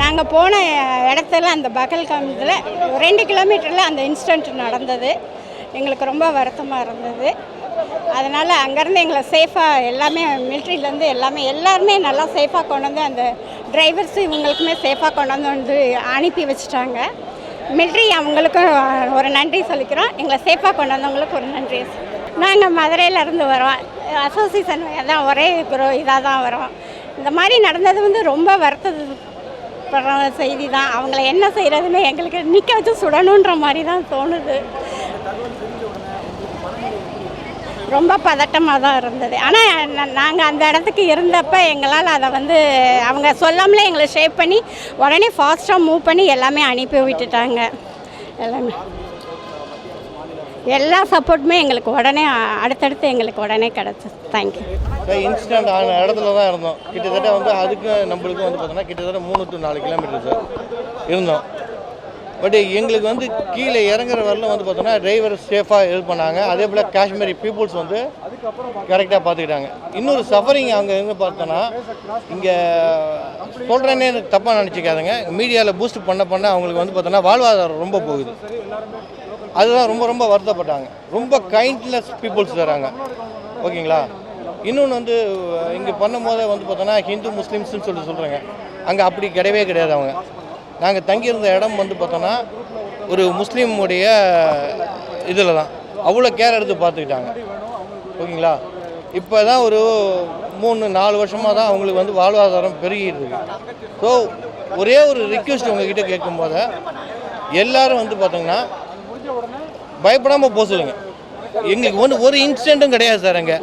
நாங்கள் போன இடத்துல அந்த பகல்காமத்தில் ரெண்டு கிலோமீட்டரில் அந்த இன்சிடெண்ட் நடந்தது. எங்களுக்கு ரொம்ப வருத்தமாக இருந்தது. அதனால் அங்கேருந்து எங்களை சேஃபாக எல்லாமே மிலிட்ரியிலேருந்து எல்லாமே எல்லாருமே நல்லா சேஃபாக கொண்டு வந்து அந்த டிரைவர்ஸு இவங்களுக்குமே சேஃபாக கொண்டு வந்து அனுப்பி வச்சுட்டாங்க. மில்ட்ரி அவங்களுக்கும் ஒரு நன்றி சொல்லிக்கிறோம். எங்களை சேஃபாக கொண்டு வந்தவங்களுக்கு ஒரு நன்றி. நாங்கள் மதுரையிலேருந்து வரோம் அசோசியேஷன் தான் ஒரே குரோ இதாக தான் வரோம். இந்த மாதிரி நடந்தது வந்து ரொம்ப வருத்தது படுற செய்தி தான். அவங்கள என்ன செய்கிறதுன்னு எங்களுக்கு நிற்க வச்சு சுடணுன்ற மாதிரி தான் தோணுது. ரொம்ப பதட்டமாக தான் இருந்தது. ஆனால் நாங்கள் அந்த இடத்துக்கு இருந்தப்ப எங்களால் அதை வந்து அவங்க சொல்லாமலே எங்களை ஷேப் பண்ணி உடனே ஃபாஸ்ட்டாக மூவ் பண்ணி எல்லாமே அனுப்பி விட்டுட்டாங்க. எல்லாமே. எல்லா சப்போர்ட்டுமே எங்களுக்கு உடனே அடுத்தடுத்து எங்களுக்கு உடனே கிடச்சி தேங்க்யூ இன்சிடென்ட் ஆன இடத்துல தான் இருந்தோம். கிட்டத்தட்ட வந்து அதுக்கு நம்மளுக்கு வந்து பார்த்தோன்னா கிட்டத்தட்ட மூணு டு நாலு கிலோமீட்டர் சார் இருந்தோம். பட் எங்களுக்கு வந்து கீழே இறங்குற வரலாம் வந்து பார்த்தோன்னா டிரைவர் சேஃபாக இது பண்ணாங்க. அதே போல் காஷ்மீரி பீப்புள்ஸ் வந்து கரெக்டாக பார்த்துக்கிட்டாங்க. இன்னொரு சஃபரிங் அங்கே இருந்து பார்த்தோன்னா இங்கே சொல்கிறேன்னே தப்பாக நினச்சிக்காதுங்க. மீடியாவில் பூஸ்ட் பண்ண பண்ண அவங்களுக்கு வந்து பார்த்தோன்னா வாழ்வாதாரம் ரொம்ப போகுது. அதுதான் ரொம்ப ரொம்ப வருத்தப்பட்டாங்க. ரொம்ப கைண்ட்லெஸ் பீப்புள்ஸ் தராங்க ஓகேங்களா? இன்னொன்று வந்து இங்கே பண்ணும்போது வந்து பார்த்தோன்னா ஹிந்து முஸ்லீம்ஸ்னு சொல்லி சொல்கிறாங்க அங்கே அப்படி கிடையவே கிடையாது அவங்க. நாங்கள் தங்கியிருந்த இடம் வந்து பார்த்தோன்னா ஒரு முஸ்லீமுடைய இதில் தான். அவ்வளோ கேர் எடுத்து பார்த்துக்கிட்டாங்க. ஓகேங்களா? இப்போ தான் ஒரு மூணு நாலு வருஷமாக தான் அவங்களுக்கு வந்து வாழ்வாதாரம் பெருகிடுது ஸோ ஒரே ஒரு ரிக்வெஸ்ட் உங்ககிட்ட கேட்கும்போது எல்லாரும் வந்து பார்த்தீங்கன்னா பயப்படாமல் போக சொல்லுங்க. எங்களுக்கு ஒன்று ஒரு இன்சிடென்ட்டும் கிடையாது சார் அங்கே.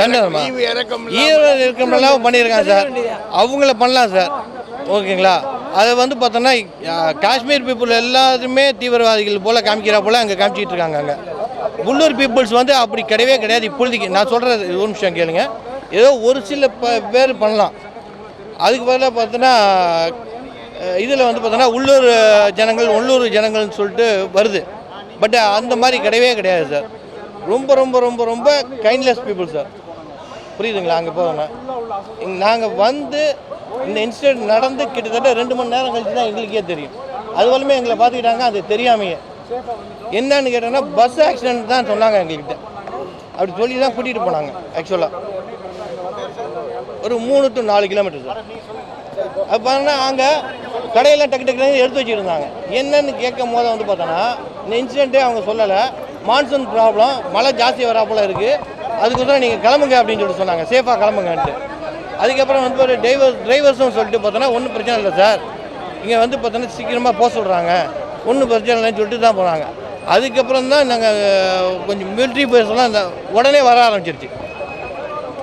தண்டனமா ஈவ இருக்கமெல்லாம் பண்ணியிருக்காங்க சார். அவங்கள பண்ணலாம் சார். ஓகேங்களா? அதை வந்து பார்த்தோன்னா காஷ்மீர் பீப்புள் எல்லாருமே தீவிரவாதிகள் போல் காமிக்கிறா போல் அங்கே காமிச்சிட்டு இருக்காங்க அங்கே. உள்ளூர் பீப்புள்ஸ் வந்து அப்படி கிடையவே கிடையாது இப்பொழுதைக்கு. நான் சொல்கிறது ஒரு நிமிஷம் கேளுங்க. ஏதோ ஒரு சில ப பேர் பண்ணலாம். அதுக்கு பதிலாக பார்த்தோன்னா இதில் வந்து பார்த்தோன்னா உள்ளூர் ஜனங்கள் உள்ளூர் ஜனங்கள்னு சொல்லிட்டு வருது. பட் அந்த மாதிரி கிடையவே கிடையாது சார். ரொம்ப ரொம்ப ரொம்ப ரொம்ப கைண்ட்லெஸ் பீப்புள் சார் புரியுதுங்களா? அங்கே போகிறோன்னா நாங்கள் வந்து இந்த இன்சிடென்ட் நடந்து கிட்டத்தட்ட ரெண்டு மணி நேரம் கழிச்சு தான் எங்களுக்கே தெரியும். அதுவரையுமே எங்களை பார்த்துக்கிட்டாங்க அது தெரியாமையே. என்னன்னு கேட்டோன்னா பஸ் ஆக்சிடென்ட் தான் சொன்னாங்க எங்கள்கிட்ட அப்படி சொல்லி தான் கூட்டிகிட்டு போனாங்க ஆக்சுவலாக ஒரு மூணு டு நாலு கிலோமீட்டர் சார் அப்போ பார்த்தோன்னா அங்கே கடையெல்லாம் டக்கு டக்குன்னு எடுத்து வச்சுருந்தாங்க. என்னன்னு கேட்கும் போது வந்து பார்த்தோன்னா இந்த இன்சிடென்ட்டே அவங்க சொல்லலை. மான்சூன் ப்ராப்ளம் மழை ஜாஸ்தி வராப்போல் இருக்குது அதுக்கப்புறம் நீங்கள் கிளம்புங்க அப்படின்னு சொல்லிட்டு சொன்னாங்க. சேஃபாக கிளம்புங்கன்ட்டு. அதுக்கப்புறம் வந்து ஒரு டிரைவர் டிரைவர்ஸும் சொல்லிட்டு பார்த்தோன்னா ஒன்றும் பிரச்சனை இல்லை சார். இங்கே வந்து பார்த்தோன்னா சீக்கிரமாக போக சொல்கிறாங்க ஒன்றும் பிரச்சனை இல்லைன்னு சொல்லிட்டு தான் போனாங்க. அதுக்கப்புறம் தான் நாங்கள் கொஞ்சம் மிலிட்ரி பர்சன்லாம் இந்த உடனே வர ஆரம்பிச்சிருச்சு.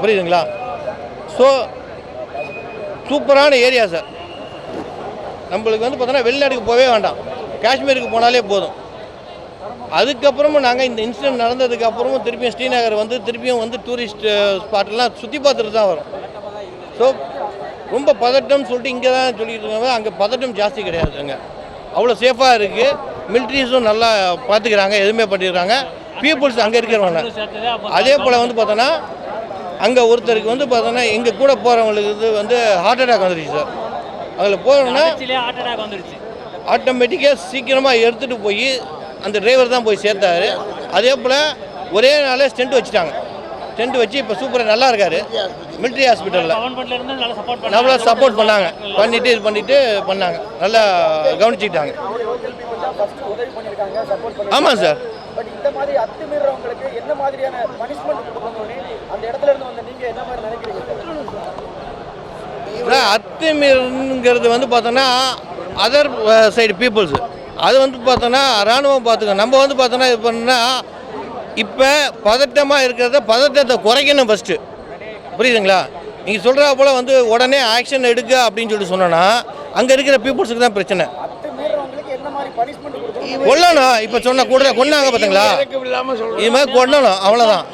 புரியுதுங்களா? ஸோ சூப்பரான ஏரியா சார் நம்மளுக்கு வந்து பார்த்தோன்னா வெளிநாட்டுக்கு போகவே வேண்டாம். காஷ்மீருக்கு போனாலே போதும். அதுக்கப்புறமும் நாங்கள் இந்த இன்சிடென்ட் நடந்ததுக்கு அப்புறமும் திருப்பியும் ஸ்ரீநகர் வந்து திருப்பியும் வந்து டூரிஸ்ட் ஸ்பாட்டெல்லாம் சுற்றி பார்த்துட்டு தான் வரும். ஸோ ரொம்ப பதட்டம் சொல்லிட்டு இங்கே தான் சொல்லிட்டு இருக்காங்க. அங்கே பதட்டம் ஜாஸ்தி கிடையாது அங்கே அவ்வளோ சேஃபாக இருக்குது மிலிட்ரிஸும் நல்லா பார்த்துக்கிறாங்க எதுவுமே பண்ணிடுறாங்க. பீப்புள்ஸ் அங்கே இருக்கிறவங்க. அதே போல் வந்து பார்த்தோன்னா அங்கே ஒருத்தருக்கு வந்து பார்த்தோன்னா எங்கள் கூட போகிறவங்களுக்கு இது வந்து ஹார்ட் அட்டாக் வந்துருச்சு சார் அதில் போகிறோன்னா ஆட்டோமேட்டிக்காக சீக்கிரமாக எடுத்துகிட்டு போய் அந்த டிரைவர் தான் போய் சேர்த்தாரு. அதே போல் ஒரே நாளே ஸ்டெண்ட் வச்சுட்டாங்க. ஸ்டெண்ட் வச்சு இப்போ சூப்பராக நல்லா இருக்காரு. மிலிட்ரி ஹாஸ்பிட்டலில் நல்லா சப்போர்ட் பண்ணாங்க. பண்ணிட்டு இது பண்ணிட்டு பண்ணாங்க. நல்லா கவனிச்சுக்கிட்டாங்க. ஆமாம் சார் பட் இந்த மாதிரி அத்துமீறவங்களுக்கு என்ன மாதிரியான பனிஷ்மெண்ட் கொடுக்கணும்னு அந்த இடத்துல இருந்து வந்து நீங்க என்ன மாதிரி நினைக்கிறீங்க? சார் அத்துமீறங்கிறது வந்து பார்த்தோன்னா அதர் சைடு பீப்புள்ஸ் அது வந்து பார்த்தோன்னா இராணுவம் பார்த்துக்கோ நம்ம வந்து பார்த்தோன்னா இது பண்ணா இப்போ பதட்டமாக இருக்கிறத பதட்டத்தை குறைக்கணும் ஃபஸ்ட்டு புரியுதுங்களா? நீங்கள் சொல்கிறா போல் வந்து உடனே ஆக்ஷன் எடுக்க அப்படின்னு சொல்லி சொன்னோன்னா அங்கே இருக்கிற பீப்புள்ஸுக்கு தான் பிரச்சனை. கொல்லணும். இப்போ சொன்ன கூட கொன்னாங்க பார்த்தீங்களா இது மாதிரி கொல்லணும். அவ்வளோதான்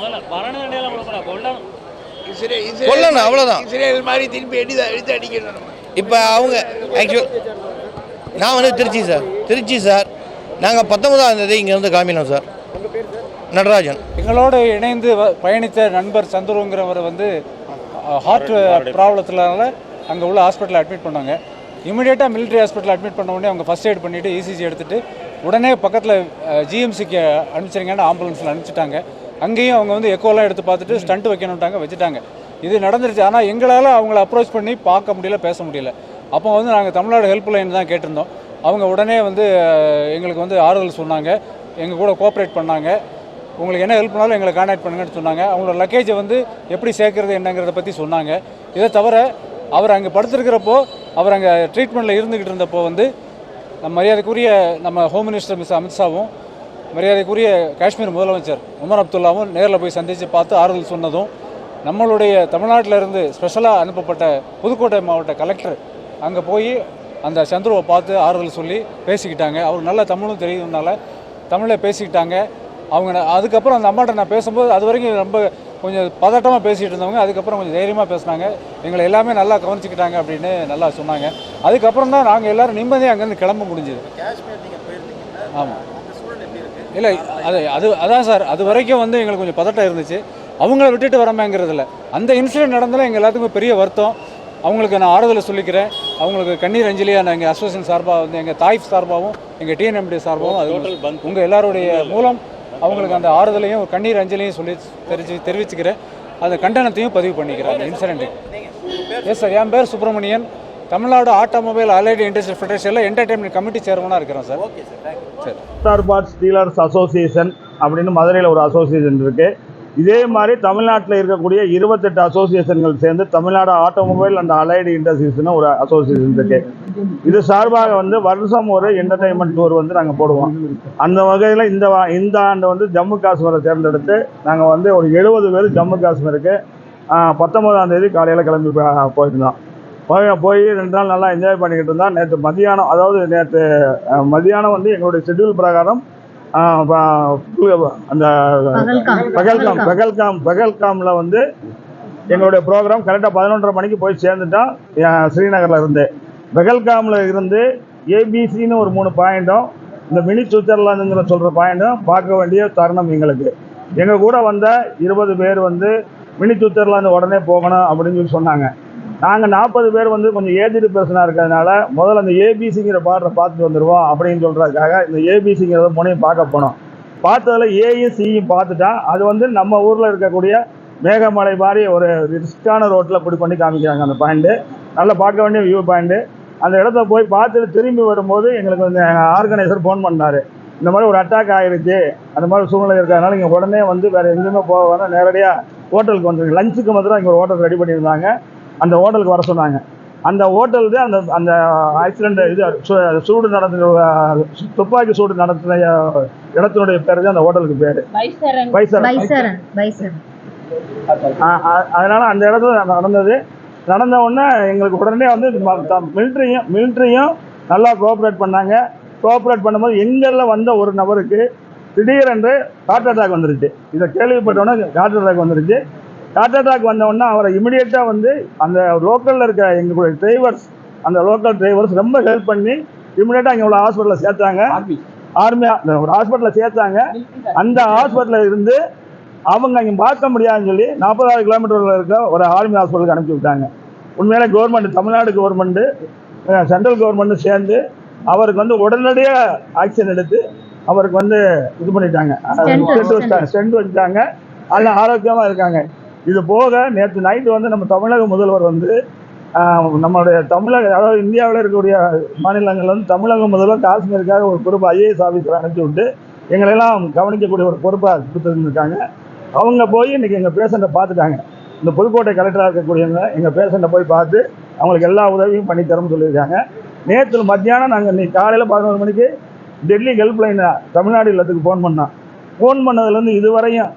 கொல்லணும். அவ்வளோதான் இப்போ அவங்க ஆக்சுவல் நான் வந்து திருச்சி சார். திருச்சி சார். நாங்கள் பத்தொன்பதாம் தேதி இங்கேருந்து காமினோம் சார். நடராஜன். எங்களோடு இணைந்து வ- பயணித்த நண்பர் சந்துருங்கிறவர் வந்து ஹார்ட் ப்ராப்ளத்தினால அங்கே உள்ள ஹாஸ்பிட்டலில் அட்மிட் பண்ணாங்க. இமிடியேட்டாக மிலிட்ரி ஹாஸ்பிட்டல் அட்மிட் பண்ண உடனே அவங்க ஃபஸ்ட் எய்ட் பண்ணிவிட்டு இசிஜி எடுத்துட்டு உடனே பக்கத்தில் ஜிஎம்சிக்கு அனுப்பிச்சிருங்கன்னு ஆம்புலன்ஸில் அனுப்பிச்சிட்டாங்க. அங்கேயும் அவங்க வந்து எக்கோலாம் எடுத்து பார்த்துட்டு ஸ்டண்ட் வைக்கணுன்ட்டாங்க வச்சுட்டாங்க. இது நடந்துருச்சு. ஆனால் எங்களால் அவங்கள அப்ரோச் பண்ணி பார்க்க முடியல பேச முடியல. அப்போ வந்து நாங்கள் தமிழ்நாடு ஹெல்ப்லைன் தான் கேட்டிருந்தோம். அவங்க உடனே வந்து எங்களுக்கு வந்து ஆறுதல் சொன்னாங்க. எங்கள் கூட கோஆப்ரேட் பண்ணாங்க. உங்களுக்கு என்ன ஹெல்ப் பண்ணாலும் எங்களை கான்டாக்ட் பண்ணுங்கன்னு சொன்னாங்க. அவங்களோட லக்கேஜை வந்து எப்படி சேர்க்கறது என்னங்கிறத பற்றி சொன்னாங்க. இதை தவிர அவர் அங்கே படுத்திருக்கிறப்போ அவர் அங்கே ட்ரீட்மெண்ட்டில் இருந்துக்கிட்டு இருந்தப்போ வந்து நம்ம மரியாதைக்குரிய நம்ம ஹோம் மினிஸ்டர் மிஸ் அமித்ஷாவும் மரியாதைக்குரிய காஷ்மீர் முதலமைச்சர் உமர் அப்துல்லாவும் நேரில் போய் சந்தித்து பார்த்து ஆறுதல் சொன்னதும் நம்மளுடைய தமிழ்நாட்டில் இருந்து ஸ்பெஷலாக அனுப்பப்பட்ட புதுக்கோட்டை மாவட்ட கலெக்டர் அங்கே போய் அந்த சந்துருவை பார்த்து ஆறுதல் சொல்லி பேசிக்கிட்டாங்க. அவர் நல்ல தமிழும் தெரியுதுனால தமிழில் பேசிக்கிட்டாங்க. அவங்க அதுக்கப்புறம் அந்த அம்மாட்ட நான் பேசும்போது அது வரைக்கும் ரொம்ப கொஞ்சம் பதட்டமாக பேசிகிட்டு இருந்தவங்க அதுக்கப்புறம் கொஞ்சம் தைரியமாக பேசினாங்க. எங்களை எல்லாமே நல்லா கவனிச்சுக்கிட்டாங்க அப்படின்னு நல்லா சொன்னாங்க. அதுக்கப்புறம் தான் நாங்கள் எல்லாரும் நிம்மதியாக அங்கேருந்து கிளம்ப முடிஞ்சுது. ஆமாம் இல்லை அது அது அதான் சார் அது வரைக்கும் வந்து எங்களுக்கு கொஞ்சம் பதட்டம் இருந்துச்சு. அவங்கள விட்டுட்டு வரமேங்கிறதுல அந்த இன்சிடென்ட் நடந்தாலும் எங்கள் எல்லாத்துக்கும் பெரிய வருத்தம். அவங்களுக்கு நான் ஆறுதலை சொல்லிக்கிறேன். அவங்களுக்கு கண்ணீர் அஞ்சலியாக நான் எங்கள் அசோசியேஷன் சார்பாக வந்து எங்கள் தாய்ஃப் சார்பாகவும் எங்கள் டிஎன்எம்டி சார்பாகவும் அது உங்கள் எல்லாருடைய மூலம் அவங்களுக்கு அந்த ஆறுதலையும் கண்ணீர் அஞ்சலியும் சொல்லி தெரிஞ்சு தெரிவிச்சுக்கிறேன். அந்த கண்டனத்தையும் பதிவு பண்ணிக்கிறேன் அந்த இன்சிடென்ட்டுக்கு எஸ் சார் என் பேர் Subramanian. Tamil Nadu automobile allied industry ஃபெடரேஷனில் entertainment committee சேர்மனாக இருக்கிறேன் சார் சரி. மோட்டார் பார்ட்ஸ் டீலர்ஸ் அசோசியேஷன் அப்படின்னு மதுரையில் ஒரு அசோசியேஷன் இருக்குது இதே மாதிரி தமிழ்நாட்டில் இருக்கக்கூடிய இருபத்தெட்டு அசோசியேஷன்கள் சேர்ந்து தமிழ்நாடு ஆட்டோமொபைல் அண்ட் அலைடு இண்டஸ்ட்ரீஸ்னு ஒரு அசோசியேஷன் இருக்கு. இது சார்பாக வந்து வருஷம் ஒரு என்டர்டைன்மெண்ட் டூர் வந்து நாங்கள் போடுவோம். அந்த வகையில் இந்த இந்த ஆண்டு வந்து ஜம்மு காஷ்மீரை தேர்ந்தெடுத்து நாங்கள் வந்து ஒரு எழுபது பேர் ஜம்மு காஷ்மீருக்கு ஆஹ், பத்தொன்பதாம் தேதி காலையில் கிளம்பி போயிருந்தோம். போய் போய் ரெண்டு நாள் நல்லா என்ஜாய் பண்ணிக்கிட்டு இருந்தோம். நேற்று மதியானம் அதாவது நேற்று மதியானம் வந்து எங்களுடைய ஷெட்யூல் பிரகாரம் அந்த பகல்காம். பகல்காம் பகல்காமில் வந்து எங்களுடைய ப்ரோக்ராம் கரெக்டாக பதினொன்றரை மணிக்கு போய் சேர்ந்துட்டோம் ஸ்ரீநகர்ல இருந்து. பகல்காமில் இருந்து ஏபிசின்னு ஒரு மூணு பாயிண்ட்டும் இந்த மினி சுவிட்சர்லாந்துங்கிற சொல்கிற பாயிண்ட்டும் பார்க்க வேண்டிய தருணம் எங்களுக்கு. எங்கள் கூட வந்த இருபது பேர் வந்து மினி சுவிட்சர்லாந்து உடனே போகணும் அப்படின்னு சொல்லி சொன்னாங்க. நாங்கள் நாற்பது பேர் வந்து கொஞ்சம் ஏஜ்டு பர்சனாக இருக்கிறதுனால முதல்ல அந்த ஏபிசிங்கிற பாட்டை பார்த்துட்டு வந்துடுவோம் அப்படின்னு சொல்கிறதுக்காக இந்த ஏபிசிங்கிறத முனையும் பார்க்க போனோம். பார்த்ததுல ஏயும் சியும் பார்த்துட்டா அது வந்து நம்ம ஊரில் இருக்கக்கூடிய மேகமலை மாதிரி ஒரு ரிஸ்க்கான ரோட்டில் இப்படி பண்ணி காமிக்கிறாங்க அந்த பாயிண்ட்டு நல்லா பார்க்க வேண்டிய வியூ பாயிண்ட்டு அந்த இடத்த போய் பார்த்துட்டு திரும்பி வரும்போது எங்களுக்கு வந்து ஆர்கனைசர் ஃபோன் பண்ணார். இந்த மாதிரி ஒரு அட்டாக் ஆகிருச்சு அந்த மாதிரி சூழ்நிலை இருக்கிறதுனால இங்கே உடனே வந்து வேறு எங்கேயுமே போக வேணாம். நேரடியாக ஹோட்டலுக்கு வந்துருக்கு லஞ்சுக்கு மாத்திரம் இங்கே ஒரு ஹோட்டல் ரெடி பண்ணியிருந்தாங்க. அந்த ஹோட்டலுக்கு வர சொன்னாங்க. அந்த ஹோட்டல் தான் அந்த அந்த ஆக்சிடென்ட் இது சூ- சூடு நடந்த துப்பாக்கி சூடு நடத்தின இடத்தினுடைய பேர் தான் அந்த ஹோட்டலுக்கு பேர். பைசரன் அதனால அந்த இடத்துல நடந்தது. நடந்த உடனே எங்களுக்கு உடனே வந்து மிலிட்ரியும் மிலிட்ரியும் நல்லா கோஆப்ரேட் பண்ணாங்க. கோஆப்ரேட் பண்ணும்போது எங்களில் வந்த ஒரு நபருக்கு திடீரென்று ஹார்ட் அட்டாக் வந்துருச்சு. இதை கேள்விப்பட்டோன்னே ஹார்ட் அட்டாக் வந்துருச்சு. ஹார்ட் அட்டாக் வந்த உடனே அவரை இமிடியேட்டாக வந்து அந்த லோக்கலில் இருக்க எங்களுடைய டிரைவர்ஸ் அந்த லோக்கல் டிரைவர்ஸ் ரொம்ப ஹெல்ப் பண்ணி இமிடியேட்டாக இங்கே உள்ள ஹாஸ்பிட்டலில் சேர்த்தாங்க. ஆர்மி ஒரு ஹாஸ்பிட்டலில் சேர்த்தாங்க. அந்த ஹாஸ்பிட்டலில் இருந்து அவங்க இங்கே பார்க்க முடியாதுன்னு சொல்லி நாற்பதாயிரம் கிலோமீட்டரில் இருக்க ஒரு ஆர்மி ஹாஸ்பிட்டலுக்கு அனுப்பி விட்டாங்க. உண்மையிலே government Tamil Nadu government central government சேர்ந்து அவருக்கு வந்து உடனடியாக ஆக்ஷன் எடுத்து அவருக்கு வந்து இது பண்ணிட்டாங்க. ஸ்டெண்ட் வச்சுட்டாங்க. அதில் ஆரோக்கியமாக இருக்காங்க. இது போக நேற்று நைட்டு வந்து நம்ம தமிழக முதல்வர் வந்து நம்மளுடைய தமிழக அதாவது இந்தியாவில் இருக்கக்கூடிய மாநிலங்கள் வந்து தமிழக முதல்வர் காஷ்மீருக்காக ஒரு பொறுப்பு ஐஏஎஸ் ஆஃபீஸர் அனுப்பிச்சி விட்டு எங்களெல்லாம் கவனிக்கக்கூடிய ஒரு பொறுப்பாக கொடுத்துருந்துருக்காங்க. அவங்க போய் இன்றைக்கி எங்கள் பேஷண்ட்டை பார்த்துட்டாங்க. இந்த புதுக்கோட்டை கலெக்டராக இருக்கக்கூடியவங்க எங்கள் பேஷண்ட்டை போய் பார்த்து அவங்களுக்கு எல்லா உதவியும் பண்ணி சொல்லியிருக்காங்க. நேற்று மத்தியானம் நாங்கள் இன்னைக்கு காலையில் பதினோரு மணிக்கு டெல்லி ஹெல்ப்லைன் தமிழ்நாடு இல்லத்துக்கு ஃபோன் பண்ணோம். ஃபோன் பண்ணதுலேருந்து இதுவரையும்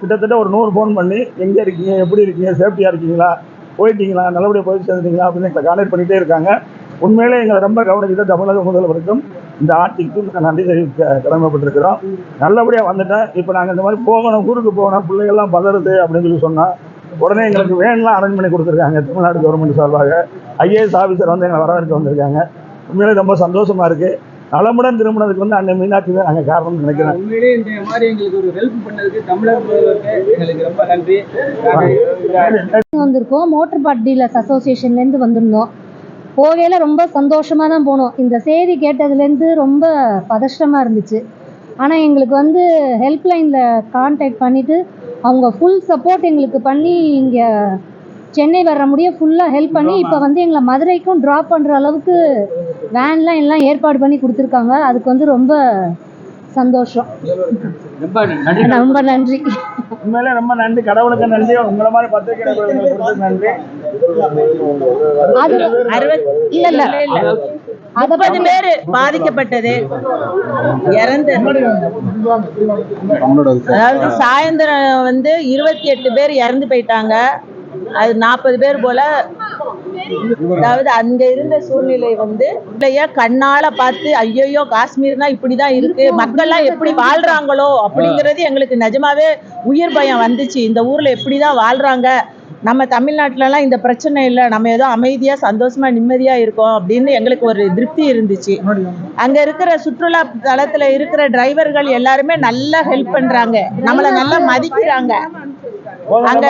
கிட்டத்தட்ட ஒரு நூறு ஃபோன் பண்ணி எங்கே இருக்கீங்க? எப்படி இருக்கீங்க? சேஃப்டியாக இருக்கீங்களா? போயிட்டீங்களா? நல்லபடியாக போய் சேர்ந்துட்டீங்களா? அப்படின்னு எங்களை கான்டாக்ட் பண்ணிகிட்டே இருக்காங்க. உண்மையிலே எங்களை ரொம்ப கவனிச்சுட்டு தமிழக முதல்வருக்கும் இந்த ஆட்சிக்கும் நாங்கள் நன்றி தெரிவிக்க கடமைப்பட்டிருக்கிறோம். நல்லபடியாக வந்துட்டேன். இப்போ நாங்கள் இந்த மாதிரி போகணும் ஊருக்கு போகணும் பிள்ளைகள்லாம் பதறுது அப்படின்னு சொல்லி சொன்னால் உடனே எங்களுக்கு வேன்லாம் அரேஞ்ச் பண்ணி கொடுத்துருக்காங்க தமிழ்நாடு கவர்மெண்ட் சார்பாக. ஐஏஎஸ் ஆஃபீஸர் வந்து எங்களை வரவேற்க வந்திருக்காங்க. உண்மையிலே ரொம்ப சந்தோஷமாக இருக்குது நலமுடன் திரும்பினதுக்கு வந்து அன்னை மீனாட்சி தான் அங்கே காரணம்னு நினைக்கிறேன். உண்மையிலேயே இந்த மாதிரி எங்களுக்கு ஒரு ஹெல்ப் பண்ணதுக்கு தமிழர் முதல்வருக்கு எங்களுக்கு ரொம்ப நன்றி. வந்திருக்கோம். மோட்டர் பார்ட் டீலர்ஸ் அசோசியேஷன்லேருந்து வந்திருந்தோம். போகையில் ரொம்ப சந்தோஷமாக தான் போனோம். இந்த செய்தி கேட்டதுலேருந்து ரொம்ப பதஷ்டமாக இருந்துச்சு. ஆனால் எங்களுக்கு வந்து ஹெல்ப்லைனில் கான்டாக்ட் பண்ணிவிட்டு அவங்க ஃபுல் சப்போர்ட் எங்களுக்கு பண்ணி இங்கே சென்னை வர முடிய ஃபுல்லாக ஹெல்ப் பண்ணி இப்போ வந்து எங்களை மதுரைக்கும் ட்ராப் பண்ணுற அளவுக்கு வேன்லாம் எல்லாம் ஏற்பாடு பண்ணி கொடுத்துருக்காங்க. அதுக்கு வந்து ரொம்ப சந்தோஷம். ரொம்ப நன்றி. ரொம்ப நன்றி. உண்மையிலே ரொம்ப நன்றி. கடவுளுக்கு நன்றி. உங்களை மாதிரி பத்திரிகை நன்றி. அது இல்ல இல்ல. அத முப்பது பேர் பாதிக்கப்பட்டது. இறந்து அதாவது சாயந்தரம் வந்து இருபத்தி எட்டு பேர் இறந்து போயிட்டாங்க. அது நாற்பது பேர் போல அதாவது அங்க இருந்த சூழ்நிலை வந்து இல்லையா? கண்ணால பார்த்து ஐயோ காஷ்மீர்னா இப்படிதான் இருக்கு. மக்கள்லாம் எப்படி வாழ்றாங்களோ? அப்படிங்கிறது எங்களுக்கு நிஜமாவே உயிர் பயம் வந்துச்சு. இந்த ஊர்ல எப்படிதான் வாழ்றாங்க? நம்ம தமிழ்நாட்டிலலாம் இந்த பிரச்சனை இல்லை. நம்ம ஏதோ அமைதியா சந்தோஷமா நிம்மதியா இருக்கோம் அப்படின்னு எங்களுக்கு ஒரு திருப்தி இருந்துச்சு. அங்க இருக்கிற சுற்றுலா தலத்துல இருக்கிற டிரைவர்கள் எல்லாருமே நல்லா ஹெல்ப் பண்றாங்க. நம்மளை நல்லா மதிக்கிறாங்க. அங்க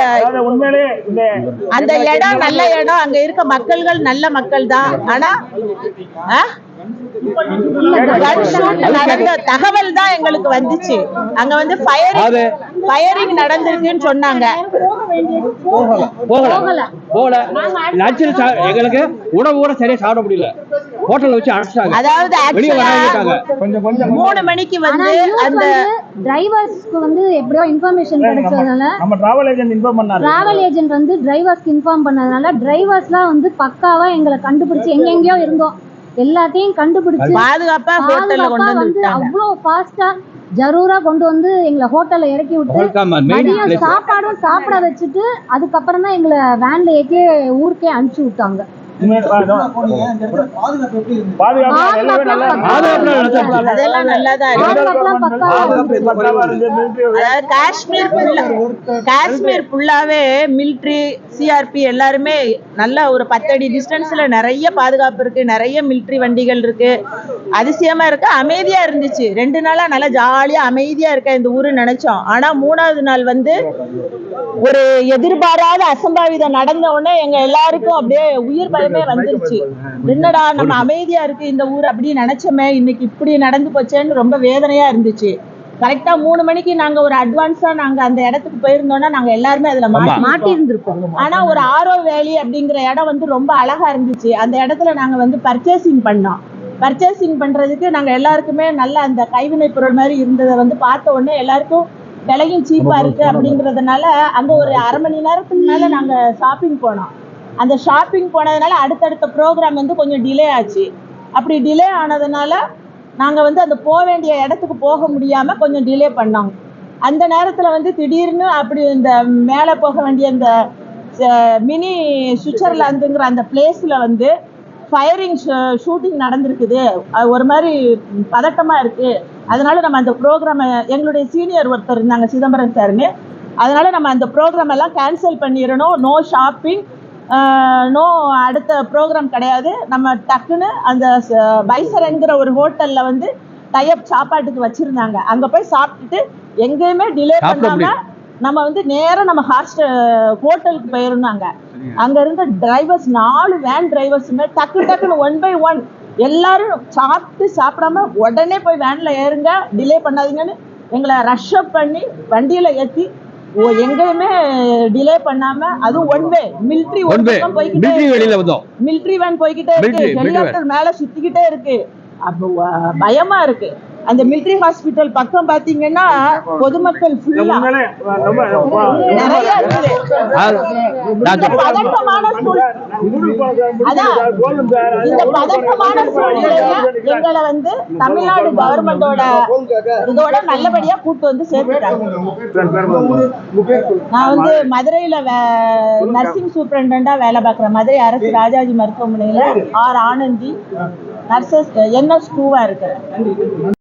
அந்த இடம் நல்ல இடம். அங்க இருக்க மக்கள்கள் நல்ல மக்கள் தான் ஆனா ஆ? நடந்த தகவல் தான் எங்களுக்கு வந்துச்சு. அங்க வந்து ஃபயரிங் ஃபயரிங் நடந்திருக்குன்னு சொன்னாங்க. போகல. போகல. நச்சுன்னு சா- எங்களுக்கு உணவு கூட சரியா சாப்பிட முடியல. ஹோட்டல்ல வச்சு அடைச்சிட்டாங்க. அதாவது மூணு மணிக்கு வந்து அந்த டிரைவர்ஸ்க்கு வந்து எப்படியோ இன்ஃபர்மேஷன் கிடைச்சதுனால நம்ம டிராவல் ஏஜென்ட் இன்ஃபார்ம் பண்ணாரு. டிராவல் ஏஜென்ட் வந்து டிரைவர்ஸ்க்கு இன்ஃபார்ம் பண்ணதுனால டிரைவர்ஸ்லாம் வந்து பக்காவா எங்களை கண்டுபிடிச்சு எங்கெங்கேயோ இருந்தோம். எல்லாத்தையும் கண்டுபிடிச்சு பாதுகாப்பா வந்து வந்து விட்டாங்க அவ்வளோ ஃபாஸ்டா ஜரூரா கொண்டு வந்து எங்களை ஹோட்டல்ல இறக்கி விட்டு place. சாப்பாடும் சாப்பிட வச்சுட்டு அதுக்கப்புறம் தான் எங்களை வேன்ல ஏற்றி ஊருக்கே அனுப்பிச்சு விட்டாங்க காஷ்மீர் ஃபுல்லா காஷ்மீர் ஃபுல்லாவே மிலிட்ரி சிஆர்பி எல்லாருமே நல்ல ஒரு பத்தடி டிஸ்டன்ஸ்ல நிறைய பாதுகாப்பு இருக்கு. நிறைய மிலிட்ரி வண்டிகள் இருக்கு. அதிசயமா இருக்கு. அமைதியா இருந்துச்சு. ரெண்டு நாளா நல்லா ஜாலியா அமைதியா இருக்க இந்த ஊரு நினைச்சோம். ஆனா மூணாவது நாள் வந்து ஒரு எதிர்பாராத அசம்பாவிதம் நடந்த உடனே எங்க எல்லாருக்கும் அப்படியே உயிர் பயமே வந்துருச்சு. என்னடா நம்ம அமைதியா இருக்கு இந்த ஊர் அப்படின்னு நினைச்சோமே? இன்னைக்கு இப்படி நடந்து போச்சேன்னு ரொம்ப வேதனையா இருந்துச்சு. கரெக்டா மூணு மணிக்கு நாங்க ஒரு அட்வான்ஸா நாங்க அந்த இடத்துக்கு போயிருந்தோம்னா நாங்க எல்லாருமே அதுல மாட்டி மாட்டி இருந்திருப்போம் ஆனா ஒரு ஆரோ வேலி அப்படிங்கிற இடம் வந்து ரொம்ப அழகா இருந்துச்சு. அந்த இடத்துல நாங்க வந்து பர்ச்சேசிங் பண்ணோம். பர்ச்சேசிங் பண்றதுக்கு நாங்க எல்லாருக்குமே நல்ல அந்த கைவினை பொருள் மாதிரி இருந்ததை வந்து பார்த்த உடனே எல்லாருக்கும் விலையும் சீப்பா இருக்கு அப்படிங்கறதுனால அங்க ஒரு அரை மணி நேரத்துக்கு மேல நாங்க ஷாப்பிங் போனோம். அந்த ஷாப்பிங் போனதுனால அடுத்தடுத்த ப்ரோக்ராம் வந்து கொஞ்சம் டிலே ஆச்சு. அப்படி டிலே ஆனதுனால நாங்கள் வந்து அந்த போக வேண்டிய இடத்துக்கு போக முடியாமல் கொஞ்சம் டிலே பண்ணோம். அந்த நேரத்தில் வந்து திடீர்னு அப்படி இந்த மேலே போக வேண்டிய அந்த மினி சுவிட்சர்லாந்துங்கிற அந்த பிளேஸில் வந்து ஃபயரிங் ஷூட்டிங் நடந்திருக்குது. ஒரு மாதிரி பதட்டமாக இருக்குது அதனால நம்ம அந்த ப்ரோக்ராமை எங்களுடைய சீனியர் ஒருத்தர் இருந்தாங்க சிதம்பரம் சார்னு அதனால நம்ம அந்த ப்ரோக்ராம் எல்லாம் கேன்சல் பண்ணிடணும். நோ ஷாப்பிங் நோ அடுத்த ப்ரோக்ராம் கிடையாது. நம்ம டக்குன்னு அந்த பைசரன்கிற ஒரு ஹோட்டல்ல வந்து டைப் சாப்பாட்டுக்கு வச்சிருந்தாங்க. அங்க போய் சாப்பிட்டுட்டு எங்கேயுமே டிலே சாப்பிட பண்ணாம நம்ம வந்து நேரா நம்ம ஹாஸ்டல் ஹோட்டலுக்கு போயிருந்தாங்க. அங்க இருந்த டிரைவர்ஸ் நாலு வேன் டிரைவர்ஸுமே டக்கு டக்குன்னு ஒன் பை ஒன் எல்லாரும் சாப்பிட்டு சாப்பிடாம உடனே போய் வேன்ல ஏறுங்க டிலே பண்ணாதீங்கன்னு எங்களை ரஷ் அப் பண்ணி வண்டியில ஏத்தி ஓ எங்கேயுமே டிலே பண்ணாம அதுவும் one way military one way military. வெளியில வந்தோம். மிலிட்ரி வேன் போய்கிட்டே இருக்கு. ஹெலிகாப்டர் மேல சுத்திக்கிட்டே இருக்கு. அப்போ பயமா இருக்கு. அந்த மிலிட்ரி ஹாஸ்பிட்டல் பக்கம் பாத்தீங்கன்னா பொதுமக்கள் ஃபுல்லா நிறைய பதட்டமான இந்த பதட்டமான சூழ்நிலையில எங்களை வந்து தமிழ்நாடு கவர்மெண்டோட இதோட நல்லபடியா கூட்டு வந்து சேர்த்துட்டாங்க. நான் வந்து மதுரையில நர்சிங் சூப்பரண்டா வேலை பார்க்குறேன். மதுரை அரசு ராஜாஜி மருத்துவமனையில ஆர் ஆனந்தி நர்சஸ் என்எஸ் டூவா இருக்கிறேன்.